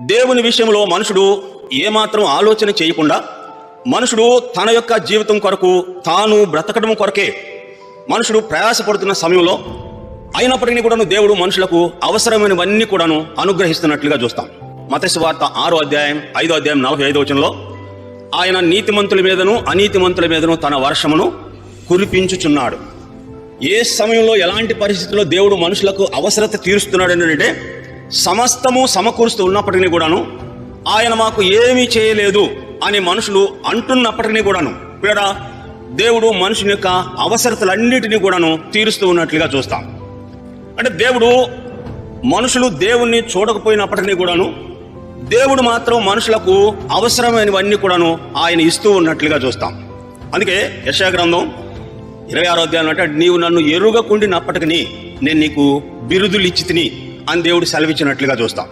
దేవుని విషయంలో మనుషుడు ఏమాత్రం ఆలోచన చేయకుండా మనుషుడు తన యొక్క జీవితం కొరకు తాను బ్రతకడం కొరకే మనుషుడు ప్రయాసపడుతున్న సమయంలో అయినప్పటికీ కూడాను దేవుడు మనుషులకు అవసరమైనవన్నీ కూడాను అనుగ్రహిస్తున్నట్లుగా చూస్తాం. మతస్సు వార్త ఆరో అధ్యాయం ఐదో అధ్యాయం నలభై ఐదో వచనంలో ఆయన నీతిమంతుల మీదను అనీతిమంతుల మీదను తన వర్షమును కురిపించుచున్నాడు. ఏ సమయంలో ఎలాంటి పరిస్థితుల్లో దేవుడు మనుషులకు అవసరత తీరుస్తున్నాడు అంటే సమస్తము సమకూరుస్తూ ఉన్నప్పటికీ కూడాను ఆయన మాకు ఏమీ చేయలేదు అని మనుషులు అంటున్నప్పటికీ కూడాను. ఇక్కడ దేవుడు మనుషుని యొక్క అవసరతలన్నిటినీ కూడాను తీరుస్తూ ఉన్నట్లుగా చూస్తాం. అంటే దేవుడు మనుషులు దేవుణ్ణి చూడకపోయినప్పటికీ కూడాను దేవుడు మాత్రం మనుషులకు అవసరమైనవన్నీ కూడాను ఆయన ఇస్తూ ఉన్నట్లుగా చూస్తాం. అందుకే యశా గ్రంథం ఇరవై ఆరో అధ్యాయం అంటే నీవు నన్ను ఎరుగకుండినప్పటికీ నేను నీకు బిరుదులు ఇచ్చి తిని అని దేవుడు సెలవిచ్చినట్లుగా చూస్తాం.